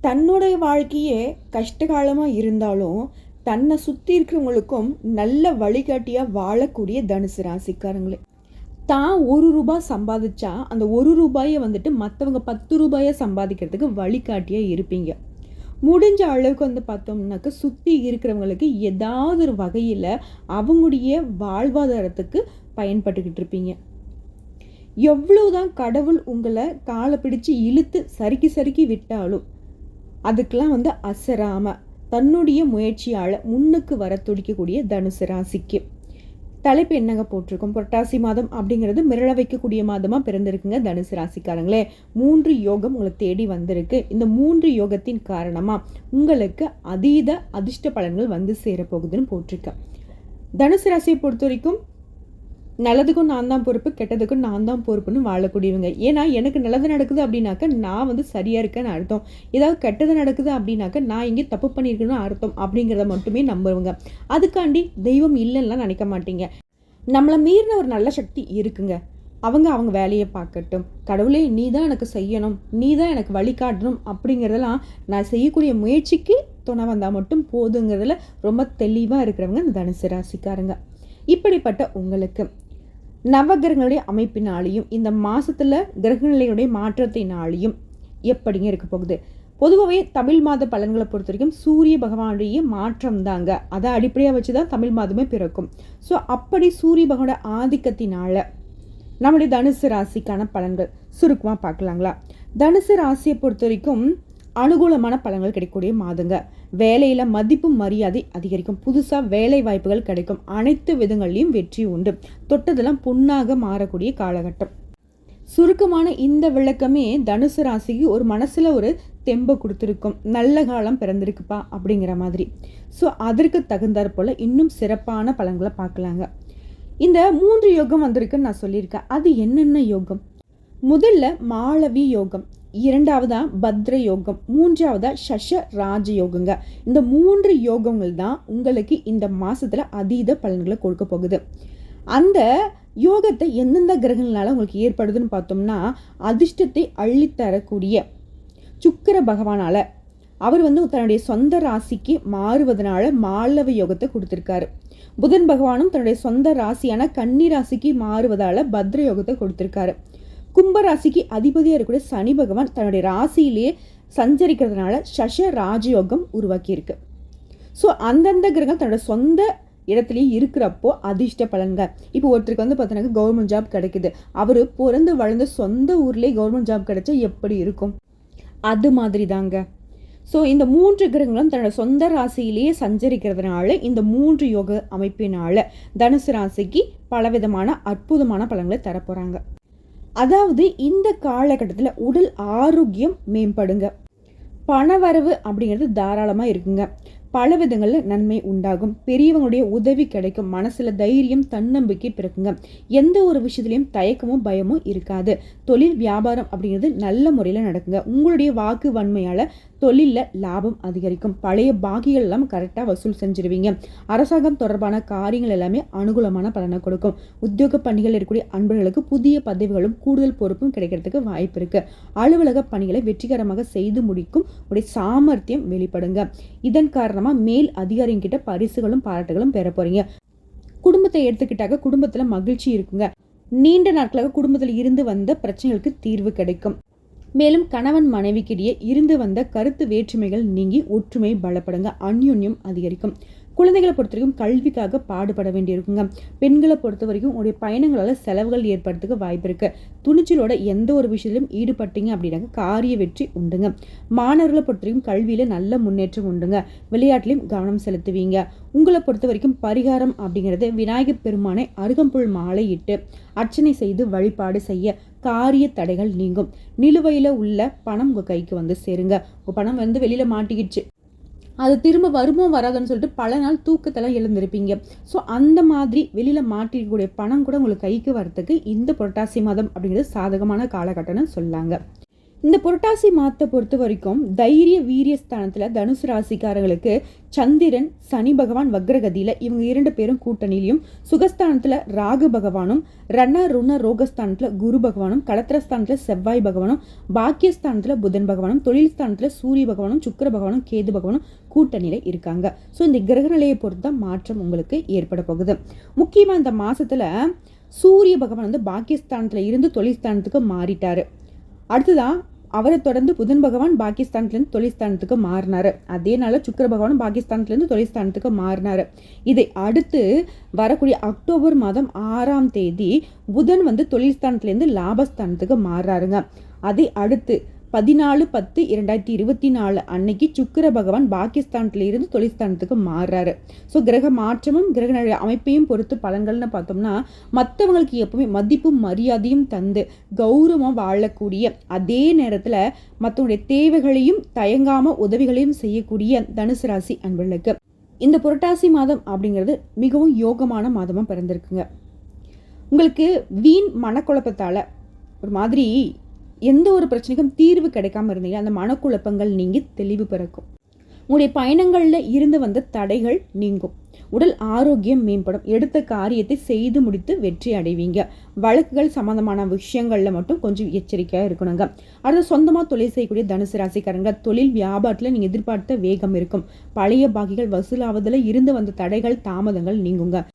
தன்னுடைய வாழ்க்கையே கஷ்டகாலமாக இருந்தாலும் தன்னை சுற்றி இருக்கிறவங்களுக்கும் நல்ல வழிகாட்டியாக வாழக்கூடிய தனுசு ராசிக்காரங்களே. தான் ஒரு ரூபாய் சம்பாதிச்சா அந்த ஒரு ரூபாயை வந்துட்டு மற்றவங்க பத்து ரூபாயை சம்பாதிக்கிறதுக்கு வழிகாட்டியாக இருப்பீங்க. முடிஞ்ச அளவுக்கு வந்து பார்த்தோம்னாக்க சுற்றி இருக்கிறவங்களுக்கு ஏதாவது ஒரு வகையில் அவங்களுடைய வாழ்வாதாரத்துக்கு பயன்பட்டுக்கிட்டு இருப்பீங்க. எவ்வளவுதான் கடவுள் உங்களை காலை பிடிச்சு இழுத்து சறுக்கி சறுக்கி விட்டாலும் அதுக்கெலாம் வந்து அசராம தன்னுடைய முயற்சியால் முன்னுக்கு வர துடிக்கக்கூடிய தனுசு ராசிக்கு. தலைப்பு என்னங்க போட்டிருக்கோம்? புரட்டாசி மாதம் அப்படிங்கிறது மிரள வைக்கக்கூடிய மாதமாக பிறந்திருக்குங்க தனுசு ராசிக்காரங்களே. மூன்று யோகம் உங்களை தேடி வந்திருக்கு. இந்த மூன்று யோகத்தின் காரணமாக உங்களுக்கு அதீத அதிர்ஷ்ட பலன்கள் வந்து சேரப்போகுதுன்னு போட்டிருக்கேன். தனுசு ராசியை பொறுத்த வரைக்கும் நல்லதுக்கும் நான் தான் பொறுப்பு கெட்டதுக்கும் நான் தான் பொறுப்புன்னு வாழக்கூடியவங்க. ஏன்னா எனக்கு நல்லது நடக்குது அப்படின்னாக்க நான் வந்து சரியாக இருக்கேன்னு அர்த்தம். ஏதாவது கெட்டது நடக்குது அப்படின்னாக்க நான் இங்கே தப்பு பண்ணியிருக்கணும்னு அர்த்தம் அப்படிங்கிறத மட்டுமே நம்புவங்க. அதுக்காண்டி தெய்வம் இல்லைன்னா நினைக்க மாட்டீங்க. நம்மளை மீறின ஒரு நல்ல சக்தி இருக்குங்க. அவங்க அவங்க வேலையை பார்க்கட்டும். கடவுளே நீ தான் எனக்கு செய்யணும். நீ தான் எனக்கு வழிகாட்டணும் அப்படிங்கிறதெல்லாம் நான் செய்யக்கூடிய முயற்சிக்கு துணை வந்தால் மட்டும் போதுங்கிறதுல ரொம்ப தெளிவாக இருக்கிறவங்க இந்த தனுசு ராசிக்காரங்க. இப்படிப்பட்ட உங்களுக்கு நவகிரகங்களுடைய அமைப்பினாலையும் இந்த மாதத்தில் கிரகநிலையுடைய மாற்றத்தினாலையும் எப்படிங்க இருக்க போகுது? பொதுவாகவே தமிழ் மாத பலன்களை பொறுத்த வரைக்கும் சூரிய பகவானுடைய மாற்றம் தாங்க அதை அடிப்படையாக வச்சு தான் தமிழ் மாதமே பிறக்கும். ஸோ அப்படி சூரிய பகவானோட ஆதிக்கத்தினால நம்முடைய தனுசு ராசிக்கான பலன்கள் சுருக்கமாக பார்க்கலாங்களா? தனுசு ராசியை பொறுத்த வரைக்கும் அனுகூலமான பலன்கள் கிடைக்கக்கூடிய மாதங்க. வேலையில் மதிப்பு மரியாதை அதிகரிக்கும். புதுசாக வேலை வாய்ப்புகள் கிடைக்கும். அனைத்து விதங்கள்லையும் வெற்றி உண்டு. தொட்டதெல்லாம் புண்ணாக மாறக்கூடிய காலகட்டம். சுருக்கமான இந்த விளக்கமே தனுசு ராசிக்கு ஒரு மனசில் ஒரு தெம்பை கொடுத்துருக்கும். நல்ல காலம் பிறந்திருக்குப்பா அப்படிங்கிற மாதிரி. ஸோ அதற்கு தகுந்தாற் போல் இன்னும் சிறப்பான பலன்களை பார்க்கலாங்க. இந்த மூன்று யோகம் வந்திருக்குன்னு நான் சொல்லியிருக்கேன். அது என்னென்ன யோகம்? முதல்ல மாளவி யோகம். இரண்டாவதா பத்ர யோகம் மூன்றாவதா சஷ ராஜயோகங்க இந்த மூன்று யோகங்கள் தான் உங்களுக்கு இந்த மாதத்தில் அதீத பலன்களை கொடுக்க போகுது. அந்த யோகத்தை எந்தெந்த கிரகங்களால உங்களுக்கு ஏற்படுதுன்னு பார்த்தோம்னா அதிர்ஷ்டத்தை அள்ளித்தரக்கூடிய சுக்கர பகவானால். அவர் வந்து தன்னுடைய சொந்த ராசிக்கு மாறுவதனால மாலவ யோகத்தை கொடுத்துருக்காரு. புதன் பகவானும் தன்னுடைய சொந்த ராசியான கன்னி ராசிக்கு மாறுவதால பத்ர யோகத்தை கொடுத்துருக்காரு. கும்பராசிக்கு அதிபதியாக இருக்கக்கூடிய சனி பகவான் தன்னுடைய ராசியிலேயே சஞ்சரிக்கிறதுனால சஷ ராஜயோகம் உருவாக்கியிருக்கு. ஸோ அந்தந்த கிரகம் தன்னோட சொந்த இடத்துலையே இருக்கிறப்போ அதிர்ஷ்ட பலன்கள். இப்போ ஒருத்தருக்கு வந்து பார்த்தீங்கன்னா கவர்மெண்ட் ஜாப் கிடைக்குது. அவர் பிறந்து வளர்ந்த சொந்த ஊர்லேயே கவர்மெண்ட் ஜாப் கிடைச்சா எப்படி இருக்கும்? அது மாதிரி தாங்க ஸோ இந்த மூன்று கிரகங்களும் தன்னோட சொந்த ராசியிலேயே சஞ்சரிக்கிறதுனால இந்த மூன்று யோக அமைப்பினால தனுசு ராசிக்கு பலவிதமான அற்புதமான பலன்களை தரப்போகிறாங்க அதாவது இந்த காலகட்டத்தில் உடல் ஆரோக்கியம் மேம்படுங்க. பணவரவு அப்படிங்கிறது தாராளமாக இருக்குங்க. பல விதங்களில் நன்மை உண்டாகும். பெரியவங்களுடைய உதவி கிடைக்கும். மனசில் தைரியம் தன்னம்பிக்கை பிறக்குங்க. எந்த ஒரு விஷயத்துலையும் தயக்கமும் பயமும் இருக்காது. தொழில் வியாபாரம் அப்படிங்கிறது நல்ல முறையில் நடக்குங்க. உங்களுடைய வாக்கு வன்மையால் தொழிலில் லாபம் அதிகரிக்கும். பழைய பாகிகள் எல்லாம் கரெக்டாக வசூல் செஞ்சிருவீங்க. அரசாங்கம் தொடர்பான காரியங்கள் எல்லாமே அனுகூலமான பலனை கொடுக்கும். உத்தியோக பணிகள் இருக்கக்கூடிய அன்பர்களுக்கு புதிய பதவிகளும் கூடுதல் பொறுப்பும் கிடைக்கிறதுக்கு வாய்ப்பு இருக்கு. அலுவலக பணிகளை வெற்றிகரமாக செய்து முடிக்கும் உடைய சாமர்த்தியம் வெளிப்படுங்க. இதன் காரணமாக மேல் அதிகாரிங்கிட்ட பரிசுகளும் பாராட்டுகளும் பெற போறீங்க. குடும்பத்தை எடுத்துக்கிட்டாக்க குடும்பத்தில் மகிழ்ச்சி இருக்குங்க. நீண்ட நாட்களாக குடும்பத்தில் இருந்து வந்த பிரச்சனைகளுக்கு தீர்வு கிடைக்கும். மேலும் கணவன் மனைவிக்கிடையே இருந்து வந்த கருத்து வேற்றுமைகள் நீங்கி ஒற்றுமை பலப்படுங்க. அந்யுன்யம் அதிகரிக்கும். குழந்தைகளை பொறுத்த வரைக்கும் கல்விக்காக பாடுபட வேண்டியிருக்குங்க. பெண்களை பொறுத்த வரைக்கும் உடைய பயணங்களால் செலவுகள் ஏற்படுறதுக்கு வாய்ப்பு இருக்குது துணிச்சலோட எந்த ஒரு விஷயத்திலும் ஈடுபட்டீங்க அப்படின்னாக்க காரிய வெற்றி உண்டுங்க. மாணவர்களை பொறுத்த வரைக்கும் கல்வியில் நல்ல முன்னேற்றம் உண்டுங்க. விளையாட்டுலையும் கவனம் செலுத்துவீங்க. உங்களை பொறுத்த வரைக்கும் பரிகாரம் அப்படிங்கிறது விநாயகர் பெருமானை அருகம்புல் மாலை இட்டு அர்ச்சனை செய்து வழிபாடு செய்ய காரிய தடைகள் நீங்கும். நிலுவையில் உள்ள பணம் உங்கள் கைக்கு வந்து சேருங்க. உங்கள் பணம் வந்து வெளியில் மாட்டிக்கிடுச்சு அது திரும்ப வருமோ வராதுன்னு சொல்லிட்டு பல நாள் தூக்கத்தெல்லாம் எழுந்திருப்பீங்க. ஸோ அந்த மாதிரி வெளியில் மாட்டிருக்கக்கூடிய பணம் கூட உங்களுக்கு கைக்கு வரத்துக்கு இந்த புரட்டாசி மாதம் அப்படிங்கிறது சாதகமான காலகட்டம்னு சொல்லாங்க. இந்த புரட்டாசி மாதத்தை பொறுத்த வரைக்கும் தைரிய வீரிய ஸ்தானத்தில் தனுசு ராசிக்காரர்களுக்கு சந்திரன் சனி பகவான் வக்ரகதியில் இவங்க இரண்டு பேரும் கூட்டணியிலையும் சுகஸ்தானத்தில் ராகு பகவானும் ரண ருண ரோகஸ்தானத்தில் குரு பகவானும் கடத்திரஸ்தானத்தில் செவ்வாய் பகவானும் பாக்கியஸ்தானத்தில் புதன் பகவானும் தொழில் ஸ்தானத்தில் சூரிய பகவானும் சுக்கர பகவானும் கேது பகவானும் கூட்டணியில் இருக்காங்க. ஸோ இந்த கிரக நிலையை பொறுத்து தான் மாற்றம் உங்களுக்கு ஏற்பட போகுது. முக்கியமாக இந்த மாதத்தில் சூரிய பகவான் வந்து பாக்கியஸ்தானத்தில் இருந்து தொழில்ஸ்தானத்துக்கு மாறிட்டார். அடுத்ததான் அவரை தொடர்ந்து புதன் பகவான் பாகிஸ்தான்லேருந்து தொழில்ஸ்தானத்துக்கு மாறினார். அதே நாளில் சுக்கர பகவானும் பாகிஸ்தான்லேருந்து தொழில்ஸ்தானத்துக்கு மாறினார். இதை அடுத்து வரக்கூடிய அக்டோபர் மாதம் ஆறாம் தேதி புதன் வந்து தொழில்ஸ்தானத்துலேருந்து லாபஸ்தானத்துக்கு மாறுறாருங்க. அதை அடுத்து பதினாலு பத்து இரண்டாயிரத்தி இருபத்தி நாலு அன்னைக்கு சுக்கர பகவான் பாகிஸ்தான்ல இருந்து தொழில்ஸ்தானத்துக்கு மாறுறாரு. ஸோ கிரக மாற்றமும் கிரக அமைப்பையும் பொறுத்து பலன்கள்னு பார்த்தோம்னா மற்றவங்களுக்கு எப்பவுமே மதிப்பும் மரியாதையும் தந்து கௌரவம் வாழக்கூடிய அதே நேரத்தில் மற்றவங்களுடைய தேவைகளையும் தயங்காம உதவிகளையும் செய்யக்கூடிய தனுசு ராசி அன்பர்களுக்கு இந்த புரட்டாசி மாதம் அப்படிங்கிறது மிகவும் யோகமான மாதமாக பிறந்திருக்குங்க. உங்களுக்கு வீண் மனக்குழப்பத்தால் ஒரு மாதிரி எந்த ஒரு பிரச்சனைக்கும் தீர்வு கிடைக்காம இருந்தீங்க அந்த மனக்குழப்பங்கள் நீங்கி தெளிவு பிறக்கும். உங்களுடைய பயணங்களில் இருந்து வந்த தடைகள் நீங்கும். உடல் ஆரோக்கியம் மேம்படும். எடுத்த காரியத்தை செய்து முடித்து வெற்றி அடைவீங்க. வழக்குகள் சம்பந்தமான விஷயங்களில் மட்டும் கொஞ்சம் எச்சரிக்கையாக இருக்கணுங்க. அடுத்து சொந்தமாக தொழில் செய்யக்கூடிய தனுசு ராசிக்காரங்க தொழில் வியாபாரத்தில் நீங்கள் எதிர்பார்த்த வேகம் இருக்கும். பழைய பாக்கிகள் வசூலாவதில் இருந்து வந்த தடைகள் தாமதங்கள் நீங்குங்க.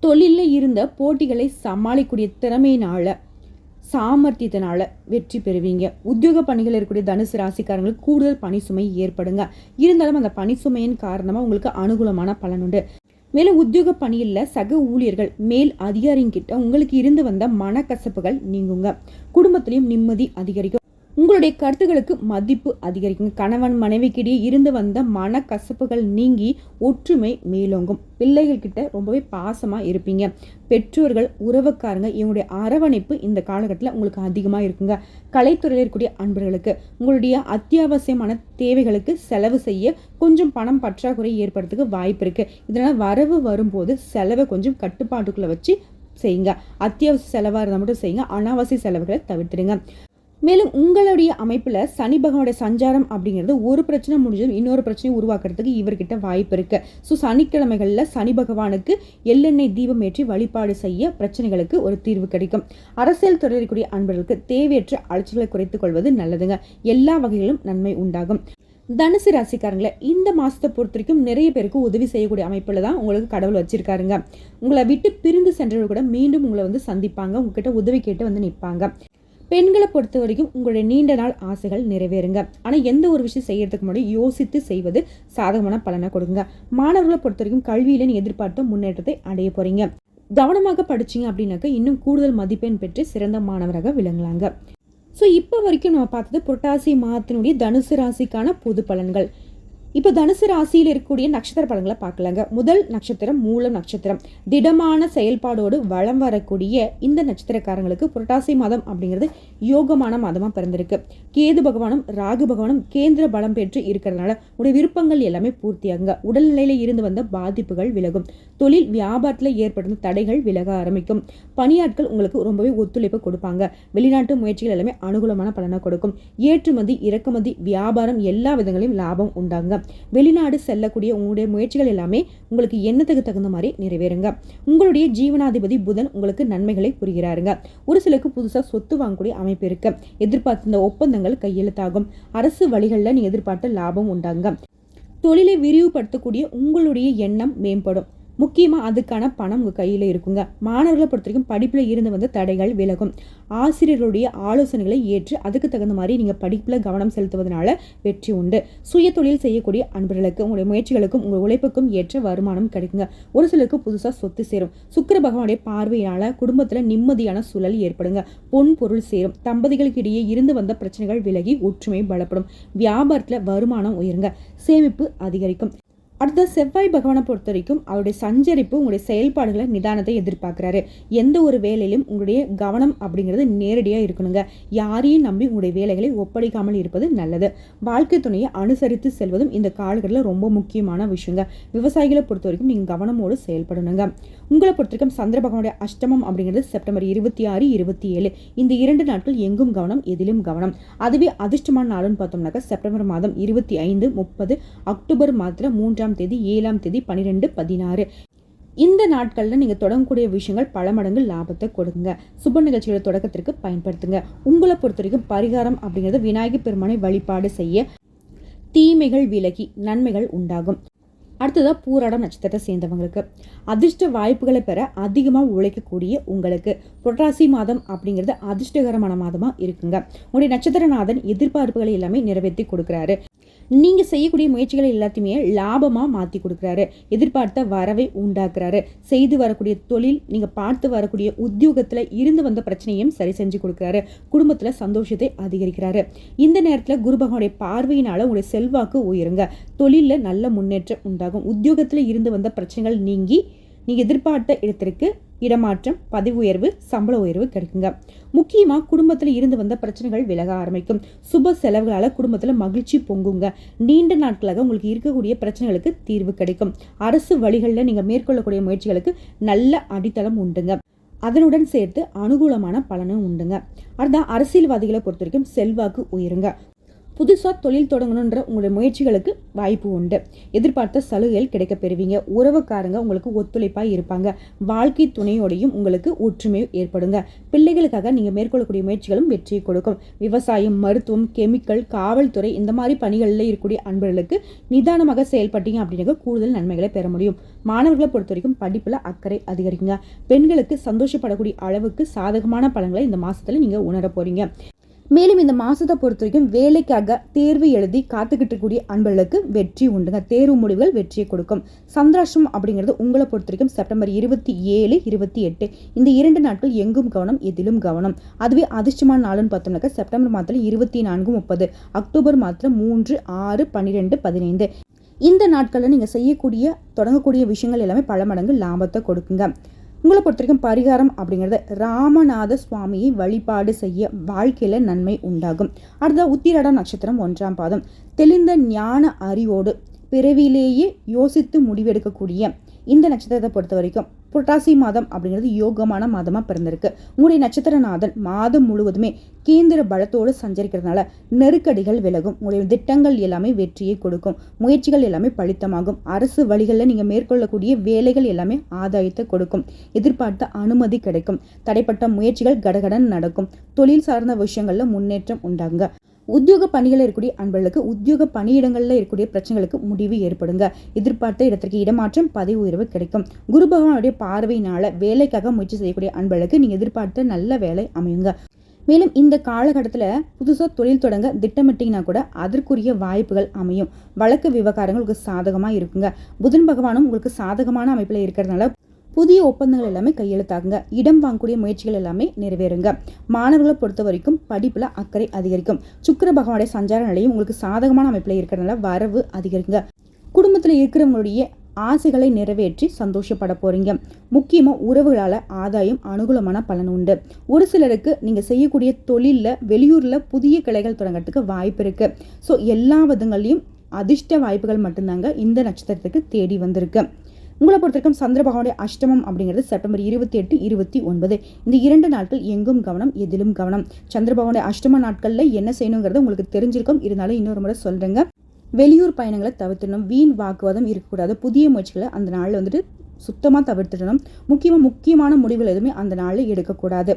தொழிலில் இருந்த போட்டிகளை சமாளிக்கக்கூடிய திறமையினால சாமர்த்தியத்தினால வெற்றி பெறுவீங்க. உத்தியோக பணிகள் இருக்கக்கூடிய தனுசு ராசிக்காரங்களுக்கு கூடுதல் பணி சுமை ஏற்படுங்க. இருந்தாலும் அந்த பணி சுமையின் காரணமாக உங்களுக்கு அனுகூலமான பலன் உண்டு. மேலும் உத்தியோக பணியில் சக ஊழியர்கள் மேல் அதிகாரிங்கிட்ட உங்களுக்கு இருந்து வந்த மனக்கசப்புகள் நீங்குங்க. குடும்பத்திலையும் நிம்மதி அதிகரிக்கும். உங்களுடைய கருத்துக்களுக்கு மதிப்பு அதிகரிக்கும். கணவன் மனைவிக்கிடையே இருந்து வந்த மன கசப்புகள் நீங்கி ஒற்றுமை மேலோங்கும். பிள்ளைகள் கிட்ட ரொம்பவே பாசமாக இருப்பீங்க. பெற்றோர்கள் உறவுக்காரங்க இவங்களுடைய அரவணைப்பு இந்த காலகட்டத்தில் உங்களுக்கு அதிகமாக இருக்குங்க. கலைத்துறையில் இருக்கக்கூடிய அன்பர்களுக்கு உங்களுடைய அத்தியாவசியமான தேவைகளுக்கு செலவு செய்ய கொஞ்சம் பணம் பற்றாக்குறை ஏற்படுறதுக்கு வாய்ப்பு இருக்குது இதனால் வரவு வரும்போது செலவை கொஞ்சம் கட்டுப்பாட்டுக்குள்ளே வச்சு செய்யுங்க. அத்தியாவசிய செலவாக இருந்தால் மட்டும் செய்யுங்க. அனாவசிய செலவுகளை தவிர்த்துடுங்க. மேலும் உங்களுடைய அமைப்பில் சனி பகவானுடைய சஞ்சாரம் அப்படிங்கிறது ஒரு பிரச்சனை முடிஞ்சதும் இன்னொரு பிரச்சனையும் உருவாக்குறதுக்கு இவர்கிட்ட வாய்ப்பு இருக்கு. ஸோ சனிக்கிழமைகளில் சனி பகவானுக்கு எள்ளெண்ணெய் தீபம் ஏற்றி வழிபாடு செய்ய பிரச்சனைகளுக்கு ஒரு தீர்வு கிடைக்கும். அரசியல் தொடரக்கூடிய அன்பர்களுக்கு தேவையற்ற அலைச்சல்களை குறைத்துக் கொள்வது நல்லதுங்க. எல்லா வகையிலும் நன்மை உண்டாகும். தனுசு ராசிக்காரங்களை இந்த மாதத்தை பொறுத்த வரைக்கும் நிறைய பேருக்கு உதவி செய்யக்கூடிய அமைப்பில் தான் உங்களுக்கு கடவுள் வச்சிருக்காருங்க. உங்களை விட்டு பிரிந்து சென்றவர்கள் கூட மீண்டும் உங்களை வந்து சந்திப்பாங்க. உங்ககிட்ட உதவி கேட்டு வந்து நிற்பாங்க பெண்களை பொறுத்த வரைக்கும் உங்களுடைய நீண்ட நாள் ஆசைகள் நிறைவேறுங்க. ஆனால் எந்த ஒரு விஷயம் செய்யறதுக்கு முன்னாடி யோசித்து செய்வது சாதகமான பலனை கொடுங்க. மாணவர்களை பொறுத்த வரைக்கும் கல்வியில எதிர்பார்த்த முன்னேற்றத்தை அடைய போறீங்க. கவனமாக படிச்சிங்க அப்படின்னாக்க இன்னும் கூடுதல் மதிப்பெண் பெற்று சிறந்த மாணவராக விளங்கலாங்க. ஸோ இப்போ வரைக்கும் நம்ம பார்த்தது புரட்டாசி மாதத்தினுடைய தனுசு ராசிக்கான பொது பலன்கள். இப்போ தனுசு ராசியில் இருக்கக்கூடிய நட்சத்திர படங்களை பார்க்கலாங்க. முதல் நட்சத்திரம் மூலம் நட்சத்திரம். திடமான செயல்பாடோடு வளம் வரக்கூடிய இந்த நட்சத்திரக்காரங்களுக்கு புரட்டாசி மாதம் அப்படிங்கிறது யோகமான மாதமாக பிறந்திருக்கு. கேது பகவானும் ராகு பகவானும் கேந்திர பலம் பெற்று இருக்கிறதுனால உடைய விருப்பங்கள் எல்லாமே பூர்த்தியாகுங்க. உடல்நிலையில் இருந்து வந்த பாதிப்புகள் விலகும். தொழில் வியாபாரத்தில் ஏற்படும் தடைகள் விலக ஆரம்பிக்கும். பணியாட்கள் உங்களுக்கு ரொம்பவே ஒத்துழைப்பு கொடுப்பாங்க. வெளிநாட்டு முயற்சிகள் எல்லாமே அனுகூலமான பலனை கொடுக்கும். ஏற்றுமதி இறக்குமதி வியாபாரம் எல்லா விதங்களையும் லாபம் உண்டாங்க. வெளிநாடு செல்லக்கூடிய உங்களுடைய முயற்சிகள் எல்லாமே உங்களுக்கு எண்ணத்துக்கு தகுந்த மாதிரி நிறைவேறுங்க. உங்களுடைய ஜீவனாதிபதி புதன் உங்களுக்கு நன்மைகளை புரிகிறாருங்க. ஒரு சிலருக்கு புதுசாக சொத்து வாங்கக்கூடிய அமைப்பு இருக்கு. எதிர்பார்த்திருந்த ஒப்பந்தங்கள் கையெழுத்தாகும். அரசு வழிகளில் நீ எதிர்பார்த்த லாபம் உண்டாங்க. தொழிலை விரிவுபடுத்தக்கூடிய உங்களுடைய எண்ணம் மேம்படும். முக்கியமாக அதுக்கான பணம் உங்கள் கையில் இருக்குங்க. மாணவர்களை பொறுத்த வரைக்கும் படிப்பில் இருந்து வந்த தடைகள் விலகும். ஆசிரியர்களுடைய ஆலோசனைகளை ஏற்று அதுக்கு தகுந்த மாதிரி நீங்கள் படிப்பில் கவனம் செலுத்துவதனால வெற்றி உண்டு. சுய தொழில் செய்யக்கூடிய அன்பர்களுக்கு உங்களுடைய முயற்சிகளுக்கும் உங்கள் உழைப்புக்கும் ஏற்ற வருமானம் கிடைக்குங்க. ஒரு சிலருக்கு புதுசாக சொத்து சேரும். சுக்கர பகவானுடைய பார்வையினால் குடும்பத்தில் நிம்மதியான சூழல் ஏற்படுங்க. பொன் பொருள் சேரும். தம்பதிகளுக்கு இடையே இருந்து வந்த பிரச்சனைகள் விலகி ஒற்றுமை பலப்படும். வியாபாரத்தில் வருமானம் உயருங்க. சேமிப்பு அதிகரிக்கும். அடுத்த செவ்வாய் பகவானை பொறுத்த வரைக்கும் அவருடைய சஞ்சரிப்பு உங்களுடைய செயல்பாடுகளை நிதானத்தை எதிர்பார்க்குறாரு. எந்த ஒரு வேலையிலும் உங்களுடைய கவனம் அப்படிங்கிறது நேரடியாக இருக்கணுங்க. யாரையும் நம்பி உங்களுடைய வேலைகளை ஒப்படைக்காமல் இருப்பது நல்லது. வாழ்க்கை துணையை அனுசரித்து செல்வதும் இந்த காலகட்டத்தில் ரொம்ப முக்கியமான விஷயங்க. விவசாயிகளை பொறுத்த வரைக்கும் நீங்கள் கவனமோடு செயல்படணுங்க. உங்களை பொறுத்த வரைக்கும் சந்திர பகவானுடைய அஷ்டமம் அப்படிங்கிறது செப்டம்பர் இருபத்தி ஆறு இருபத்தி ஏழு. இந்த இரண்டு நாட்கள் எங்கும் கவனம் எதிலும் கவனம். அதுவே அதிர்ஷ்டமான நாளுன்னு பார்த்தோம்னாக்கா செப்டம்பர் மாதம் இருபத்தி ஐந்து முப்பது அக்டோபர் மாதத்தில் மூன்றாம் அஞ்சாம் தேதி ஏழாம் தேதி பன்னிரெண்டு பதினாறு. இந்த நாட்களில் நீங்கள் தொடங்கக்கூடிய விஷயங்கள் பல மடங்கு லாபத்தை கொடுங்க. சுப நிகழ்ச்சிகளை தொடக்கத்திற்கு பயன்படுத்துங்க. உங்களை பொறுத்த வரைக்கும் பரிகாரம் அப்படிங்கிறது விநாயகர் பெருமானை வழிபாடு செய்ய தீமைகள் விலகி நன்மைகள் உண்டாகும். அடுத்ததாக பூராடம் நட்சத்திரத்தை சேர்ந்தவங்களுக்கு. அதிர்ஷ்ட வாய்ப்புகளை பெற அதிகமாக உழைக்கக்கூடிய உங்களுக்கு. புரட்டாசி மாதம் அப்படிங்கிறது அதிர்ஷ்டகரமான மாதமாக இருக்குங்க. உங்களுடைய நட்சத்திரநாதன் எதிர்பார்ப்புகளை எல்லாமே நிறைவேற்றி கொடுக்குறாரு. நீங்கள் செய்யக்கூடிய முயற்சிகளை எல்லாத்தையுமே லாபமாக மாற்றி கொடுக்குறாரு. எதிர்பார்த்த வரவை உண்டாக்குறாரு. செய்து வரக்கூடிய தொழில் நீங்கள் பார்த்து வரக்கூடிய உத்தியோகத்தில் இருந்து வந்த பிரச்சனையும் சரி செஞ்சு கொடுக்குறாரு. குடும்பத்தில் சந்தோஷத்தை அதிகரிக்கிறாரு. இந்த நேரத்தில் குரு பகவானுடைய பார்வையினால் உங்களுடைய செல்வாக்கு உயருங்க. தொழிலில் நல்ல முன்னேற்றம் உண்டாகும். உத்தியோகத்தில் இருந்து வந்த பிரச்சனைகள் நீங்கி நீங்கள் எதிர்பார்த்த இடத்திற்கு இடமாற்றம் பதவி உயர்வு சம்பள உயர்வு கிடைக்குங்க. முக்கியமாக குடும்பத்தில் இருந்து வந்த பிரச்சனைகள் விலக ஆரம்பிக்கும். சுப செலவுகளால் குடும்பத்தில் மகிழ்ச்சி பொங்குங்க. நீண்ட நாட்களாக உங்களுக்கு இருக்கக்கூடிய பிரச்சனைகளுக்கு தீர்வு கிடைக்கும். அரசு வழிகளில் நீங்கள் மேற்கொள்ளக்கூடிய முயற்சிகளுக்கு நல்ல அடித்தளம் உண்டுங்க. அதனுடன் சேர்த்து அனுகூலமான பலனும் உண்டுங்க. அடுத்த அரசியல்வாதிகளை பொறுத்த வரைக்கும் செல்வாக்கு உயருங்க. புதுசாக தொழில் தொடங்கணுன்ற உங்களுடைய முயற்சிகளுக்கு வாய்ப்பு உண்டு. எதிர்பார்த்த சலுகைகள் கிடைக்க பெறுவீங்க. உறவுக்காரங்க உங்களுக்கு ஒத்துழைப்பாக இருப்பாங்க. வாழ்க்கை துணையோடையும் உங்களுக்கு ஒற்றுமை ஏற்படுங்க. பிள்ளைகளுக்காக நீங்கள் மேற்கொள்ளக்கூடிய முயற்சிகளும் வெற்றியை கொடுக்கும். விவசாயம் மருத்துவம் கெமிக்கல் காவல்துறை இந்த மாதிரி பணிகளில் இருக்கக்கூடிய அன்பர்களுக்கு நிதானமாக செயல்பட்டீங்க அப்படின்னாக்க கூடுதல் நன்மைகளை பெற முடியும். மாணவர்களை பொறுத்த வரைக்கும் படிப்பில் அக்கறை அதிகரிக்குங்க. பெண்களுக்கு சந்தோஷப்படக்கூடிய அளவுக்கு சாதகமான பலன்களை இந்த மாதத்தில் நீங்கள் உணர போகிறீங்க மேலும் இந்த மாதத்தை பொறுத்த வரைக்கும் வேலைக்காக தேர்வு எழுதி காத்துக்கிட்டு இருக்கக்கூடிய அன்பர்களுக்கு வெற்றி உண்டுங்க. தேர்வு முடிவுகள் வெற்றியை கொடுக்கும். சந்திராஷ்டம் அப்படிங்கிறது உங்களை பொறுத்த வரைக்கும் செப்டம்பர் இருபத்தி ஏழு இருபத்தி எட்டு. இந்த இரண்டு நாட்கள் எங்கும் கவனம் எதிலும் கவனம். அதுவே அதிர்ஷ்டமான நாளுன்னு பார்த்தோம்னாக்கா செப்டம்பர் மாதத்தில் இருபத்தி நான்கு முப்பது. அக்டோபர் மாதத்தில் மூன்று ஆறு பன்னிரெண்டு பதினைந்து. இந்த நாட்களில் நீங்கள் செய்யக்கூடிய தொடங்கக்கூடிய விஷயங்கள் எல்லாமே பல மடங்கு லாபத்தை கொடுக்குங்க. உங்களை பொறுத்த வரைக்கும் பரிகாரம் அப்படிங்கிறது ராமநாத சுவாமியை வழிபாடு செய்ய வாழ்க்கையில் நன்மை உண்டாகும். அடுத்த உத்திரட நட்சத்திரம் ஒன்றாம் பாதம். தெளிந்த ஞான அறிவோடு பிறவிலேயே யோசித்து முடிவெடுக்கக்கூடிய இந்த நட்சத்திரத்தை பொறுத்த வரைக்கும் புரட்டாசி மாதம் அப்படிங்கிறது யோகமான மாதமாக பிறந்திருக்கு. உங்களுடைய நட்சத்திரநாதன் மாதம் முழுவதுமே கேந்திர பலத்தோடு சஞ்சரிக்கிறதுனால நெருக்கடிகள் விலகும். உங்களுடைய திட்டங்கள் எல்லாமே வெற்றியை கொடுக்கும். முயற்சிகள் எல்லாமே பழித்தமாகும் அரசு வழிகளில் நீங்கள் மேற்கொள்ளக்கூடிய வேலைகள் எல்லாமே ஆதாயத்தை கொடுக்கும். எதிர்பார்த்த அனுமதி கிடைக்கும். தடைப்பட்ட முயற்சிகள் கடகடன் நடக்கும். தொழில் சார்ந்த விஷயங்களில் முன்னேற்றம் உண்டாங்க உத்தியோக பணிகளில் இருக்கக்கூடிய அன்பர்களுக்கு உத்தியோக பணியிடங்களில் இருக்கக்கூடிய பிரச்சனைகளுக்கு முடிவு ஏற்படுங்க. எதிர்பார்த்த இடத்திற்கு இடமாற்றம் பதவி உயர்வு கிடைக்கும். குரு பகவானுடைய பார்வையினால வேலைக்காக முயற்சி செய்யக்கூடிய அன்பர்களுக்கு நீங்கள் எதிர்பார்த்த நல்ல வேலை அமையுங்க. மேலும் இந்த காலகட்டத்தில் புதுசாக தொழில் தொடங்க திட்டமிட்டிங்கன்னா கூட அதற்குரிய வாய்ப்புகள் அமையும். வழக்கு விவகாரங்கள் உங்களுக்கு சாதகமாக இருக்குங்க. புதன் பகவானும் உங்களுக்கு சாதகமான அமைப்பில் இருக்கிறதுனால புதிய ஒப்பந்தங்கள் எல்லாமே கையெழுத்தாகுங்க. இடம் வாங்கக்கூடிய முயற்சிகள் எல்லாமே நிறைவேறுங்க. மாணவர்களை பொறுத்த வரைக்கும் படிப்பில் அக்கறை அதிகரிக்கும். சுக்கர பகவானுடைய சஞ்சார நிலையும் உங்களுக்கு சாதகமான அமைப்பில் இருக்கிறதுனால வரவு அதிகரிங்க. குடும்பத்தில் இருக்கிறவங்களுடைய ஆசைகளை நிறைவேற்றி சந்தோஷப்பட போகிறீங்க முக்கியமாக உறவுகளால் ஆதாயம் அனுகூலமான பலன் உண்டு. ஒரு சிலருக்கு நீங்கள் செய்யக்கூடிய தொழிலில் வெளியூரில் புதிய கிளைகள் தொடங்கிறதுக்கு வாய்ப்பு இருக்குது ஸோ எல்லா விதங்கள்லையும் அதிர்ஷ்ட வாய்ப்புகள் மட்டும்தாங்க இந்த நட்சத்திரத்துக்கு தேடி வந்திருக்கு. உங்களை பொறுத்தவரைக்கும் சந்திர பகவானுடைய அஷ்டமம் அப்படிங்கிறது செப்டம்பர் இருபத்தி எட்டு இருபத்தி ஒன்பது. இந்த இரண்டு நாட்கள் எங்கும் கவனம் எதிலும் கவனம். சந்திர பகவானுடைய அஷ்டம நாட்களில் என்ன செய்யணுங்கிறது உங்களுக்கு தெரிஞ்சிருக்கும். இருந்தாலும் இன்னொரு முறை சொல்கிறேங்க வெளியூர் பயணங்களை தவிர்த்திடணும். வீண் வாக்குவாதம் இருக்கக்கூடாது. புதிய முயற்சிகளை அந்த நாளில் வந்துட்டு சுத்தமாக தவிர்த்துடணும். முக்கியமாக முக்கியமான முடிவுகள் எதுவுமே அந்த நாளில் எடுக்கக்கூடாது.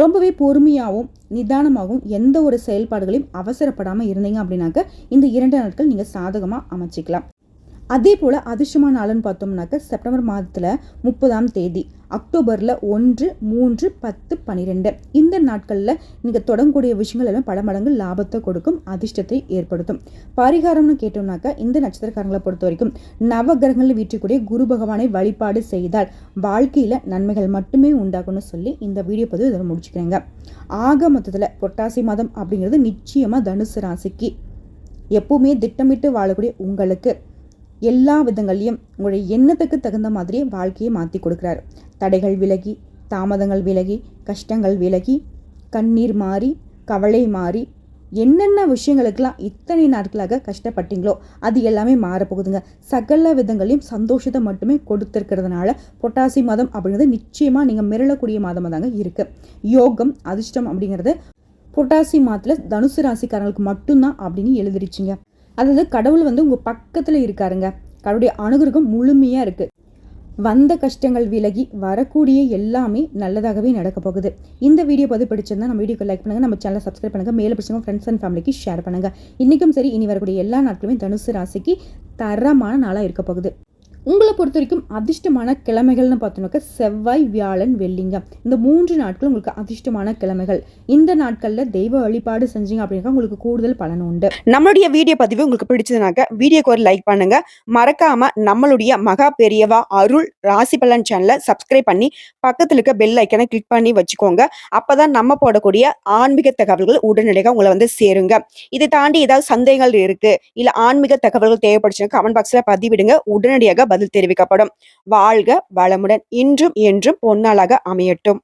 ரொம்பவே பொறுமையாகவும் நிதானமாகவும் எந்த ஒரு செயல்பாடுகளையும் அவசரப்படாமல் இருந்தீங்க அப்படின்னாக்க இந்த இரண்டு நாட்கள் நீங்கள் சாதகமாக அமைச்சிக்கலாம். அதே போல் அதிர்ஷ்டமான நாளுன்னு பார்த்தோம்னாக்க செப்டம்பர் மாதத்தில் முப்பதாம் தேதி அக்டோபரில் ஒன்று மூன்று பத்து பன்னிரெண்டு இந்த நாட்களில் நீங்கள் தொடங்கக்கூடிய விஷயங்கள் எல்லாம் பல மடங்கு லாபத்தை கொடுக்கும் அதிர்ஷ்டத்தை ஏற்படுத்தும். பரிகாரம்னு கேட்டோம்னாக்கா இந்த நட்சத்திரக்காரங்களை பொறுத்த வரைக்கும் நவகிரகங்களில் வீற்றக்கூடிய குரு பகவானை வழிபாடு செய்தால் வாழ்க்கையில் நன்மைகள் மட்டுமே உண்டாகும்னு சொல்லி இந்த வீடியோ பதிவு இதில் முடிச்சுக்கிறேங்க. ஆக மொத்தத்தில் பொட்டாசி மாதம் அப்படிங்கிறது நிச்சயமாக தனுசு ராசிக்கு எப்பவுமே திட்டமிட்டு வாழக்கூடிய உங்களுக்கு எல்லா விதங்கள்லையும் உங்களுடைய எண்ணத்துக்கு தகுந்த மாதிரி வாழ்க்கையை மாற்றி கொடுக்குறாரு. தடைகள் விலகி தாமதங்கள் விலகி கஷ்டங்கள் விலகி கண்ணீர் மாறி கவலை மாறி என்னென்ன விஷயங்களுக்கெல்லாம் இத்தனை நாட்களாக கஷ்டப்பட்டீங்களோ அது எல்லாமே மாறப்போகுதுங்க. சகல விதங்களையும் சந்தோஷத்தை மட்டுமே கொடுத்துருக்கிறதுனால பொட்டாசி மாதம் அப்படிங்கிறது நிச்சயமாக நீங்கள் மிரளக்கூடிய மாதமாக தாங்க இருக்குது யோகம் அதிர்ஷ்டம் அப்படிங்கிறது பொட்டாசி மாதத்தில் தனுசு ராசிக்காரங்களுக்கு மட்டும்தான் அப்படின்னு எழுதிருச்சுங்க. அதாவது கடவுள் வந்து உங்கள் பக்கத்தில் இருக்காருங்க. கடவுளுடைய அணுகுருகம் முழுமையாக இருக்குது வந்த கஷ்டங்கள் விலகி வரக்கூடிய எல்லாமே நல்லதாகவே நடக்க போகுது. இந்த வீடியோ பதிவு பிடிச்சிருந்தா நம்ம வீடியோக்கு லைக் பண்ணுங்கள் நம்ம சேனலை சப்ஸ்கிரைப் பண்ணுங்கள் மேலே பிடிச்சவங்க ஃப்ரெண்ட்ஸ் அண்ட் ஃபேமிலிக்கு ஷேர் பண்ணுங்கள் இன்றைக்கும் சரி இனி வரக்கூடிய எல்லா நாட்களுமே தனுசு ராசிக்கு தரமான நாளாக இருக்க போகுது. உங்களை பொறுத்த வரைக்கும் அதிர்ஷ்டமான கிழமைகள்னு பார்த்தோம்னாக்கா செவ்வாய் வியாழன் வெள்ளிங்க. இந்த மூன்று நாட்கள் உங்களுக்கு அதிர்ஷ்டமான கிழமைகள். இந்த நாட்களில் தெய்வ வழிபாடு செஞ்சீங்க அப்படின்னா உங்களுக்கு கூடுதல் பலன் உண்டு. நம்மளுடைய வீடியோ பதிவு உங்களுக்கு பிடிச்சதுனாக்க வீடியோக்கு ஒரு லைக் பண்ணுங்க. மறக்காம நம்மளுடைய மகா பெரியவா அருள் ராசி பலன் சேனலை சப்ஸ்கிரைப் பண்ணி பக்கத்தில் இருக்க பெல் ஐக்கனை கிளிக் பண்ணி வச்சுக்கோங்க. அப்போதான் நம்ம போடக்கூடிய ஆன்மீக தகவல்கள் உடனடியாக உங்களை வந்து சேருங்க. இதை தாண்டி ஏதாவது சந்தேகங்கள் இருக்கு இல்லை ஆன்மீக தகவல்கள் தேவைப்படுச்சுன்னா கமெண்ட் பாக்ஸில் பதிவிடுங்க. உடனடியாக பதில் தெரிவிக்கப்படும். வாழ்க வளமுடன். இன்றும் என்றும் பொன்னாளாக அமையட்டும்.